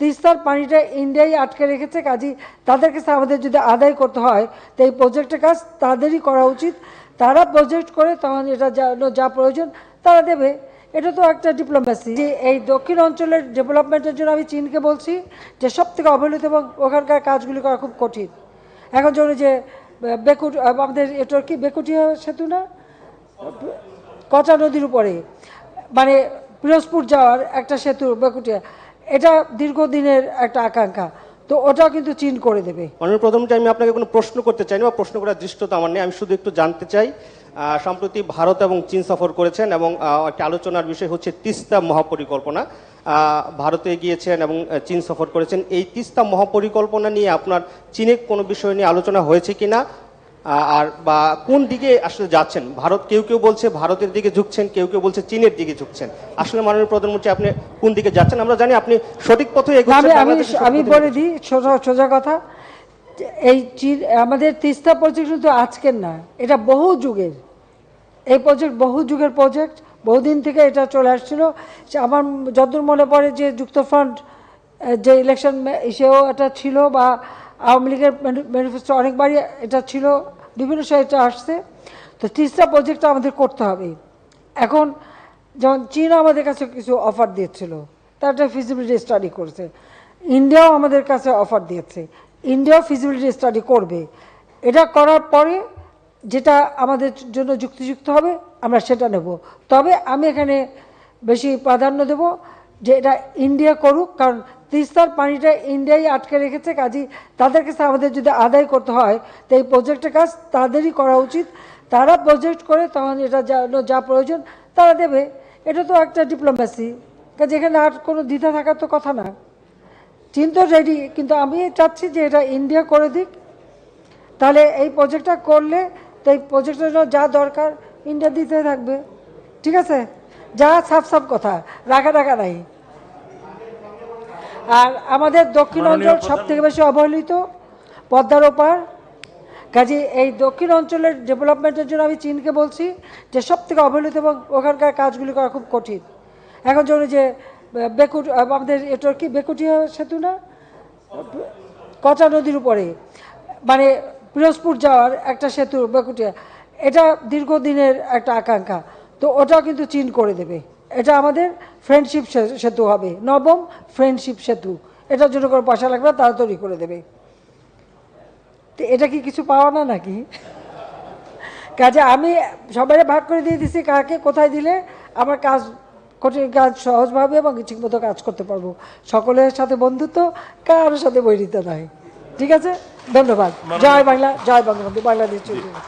তিস্তার পানিটা ইন্ডিয়াই আটকে রেখেছে কাজী তাদের কাছে আমাদের যদি আদায় করতে হয়, তো এই প্রজেক্টের কাজ তাদেরই করা উচিত। তারা প্রজেক্ট করে তখন এটা যা প্রয়োজন, তারা দেবে। এটা তো একটা ডিপ্লোমেসি যে এই দক্ষিণ অঞ্চলের ডেভেলপমেন্টের জন্য আমি চীনকে বলছি যে সব থেকে অবহেলিত এবং ওখানকার কাজগুলি করা খুব কঠিন। এখন যেমন যে বেকুট আমাদের এটা কি বেকুটিয়া সেতু না? কচা নদীর উপরে। মানে পিরোজপুর যাওয়ার একটা সেতু বেকুটিয়া। এটা দীর্ঘদিনের একটা আকাঙ্ক্ষা। তো ওটাও কিন্তু চীন করে দেবে। প্রধানমন্ত্রী আমি আপনাকে কোনো প্রশ্ন করতে চাই না বা প্রশ্ন করার দৃষ্টতা আমার নেই। আমি শুধু একটু জানতে চাই সম্প্রতি ভারত এবং চীন সফর করেছেন এবং একটি আলোচনার বিষয় হচ্ছে তিস্তা মহাপরিকল্পনা। ভারতে গিয়েছেন এবং চীন সফর করেছেন। এই তিস্তা মহাপরিকল্পনা নিয়ে আপনার চীনে কোনো বিষয় নিয়ে আলোচনা হয়েছে কিনা? আর বা কোন দিকে আসলে যাচ্ছেন? ভারত কেউ কেউ বলছে ভারতের দিকে ঝুঁকছেন কেউ কেউ বলছে চীনের দিকে ঝুঁকছেন। আসলে মাননীয় প্রধানমন্ত্রী আপনি কোন দিকে যাচ্ছেন? আমরা জানি আপনি সঠিক পথে আমি বলে দিই সোজা সোজা কথা। এই চীন আমাদের তিস্তা প্রজেক্ট কিন্তু আজকের না এটা বহু যুগের। এই প্রজেক্ট বহু যুগের প্রজেক্ট বহুদিন থেকে এটা চলে আসছিল। আমার যতদূর মনে পড়ে যে যুক্তফ্রন্ট যে ইলেকশন সেও এটা ছিল বা আওয়ামী লীগের ম্যানিফেস্টো অনেকবারই এটা ছিল, বিভিন্ন সময় এটা আসছে। তো তিস্তা প্রজেক্টটা আমাদের করতে হবে। এখন যেমন চীন আমাদের কাছে কিছু অফার দিয়েছিল, তার একটা ফিজিবিলিটি স্টাডি করছে। ইন্ডিয়াও আমাদের কাছে অফার দিয়েছে। ইন্ডিয়াও ফিজিবিলিটি স্টাডি করবে। এটা করার পরে যেটা আমাদের জন্য যুক্তিযুক্ত হবে, আমরা সেটা নেব। তবে আমি এখানে বেশি প্রাধান্য দেব যে এটা ইন্ডিয়া করুক, কারণ তিস্তার পানিটা ইন্ডিয়াই আটকে রেখেছে, কাজী তাদের কাছে আমাদের যদি আদায় করতে হয়, তো এই প্রজেক্টের কাজ তাদেরই করা উচিত। তারা প্রজেক্ট করে, তখন এটা যা প্রয়োজন, তারা দেবে। এটা তো একটা ডিপ্লোমেসি কাজে এখানে আর কোনো দ্বিধা থাকার তো কথা না। চীন তো রেডি কিন্তু আমি চাচ্ছি যে এটা ইন্ডিয়া করে দিক। তাহলে এই প্রজেক্টটা করলে, তো এই প্রজেক্টের জন্য যা দরকার ইন্ডিয়া দিতে থাকবে। ঠিক আছে? যা সাফ সাফ কথা রাখা রাখা নাই। আর আমাদের দক্ষিণ অঞ্চল সব থেকে বেশি অবহেলিত পদ্মার ওপার। কাজে এই দক্ষিণ অঞ্চলের ডেভেলপমেন্টের জন্য আমি চীনকে বলছি যে সব থেকে অবহেলিত এবং ওখানকার কাজগুলি করা খুব কঠিন। এখন যেমন যে বেকুট আমাদের এটা কি বেকুটিয়া সেতু না? কচা নদীর উপরে। মানে পিরোজপুর যাওয়ার একটা সেতু বেকুটিয়া। এটা দীর্ঘদিনের একটা আকাঙ্ক্ষা। তো ওটাও কিন্তু চিন করে দেবে। এটা আমাদের ফ্রেন্ডশিপ সেতু হবে। নবম ফ্রেন্ডশিপ সেতু। এটার জন্য কোনো পয়সা লাগবে তারা তৈরি করে দেবে। তো এটা কি কিছু পাওয়া না নাকি? কাজে আমি সবাই ভাগ করে দিয়ে দিছি কাকে কোথায় দিলে আমার কাজ কঠিন কাজ সহজভাবে এবং ঠিকমতো কাজ করতে পারব। সকলের সাথে বন্ধুত্ব কারোর সাথে বৈরিত নয় ঠিক আছে? ধন্যবাদ। জয় বাংলা জয় বঙ্গবন্ধু। বাংলাদেশ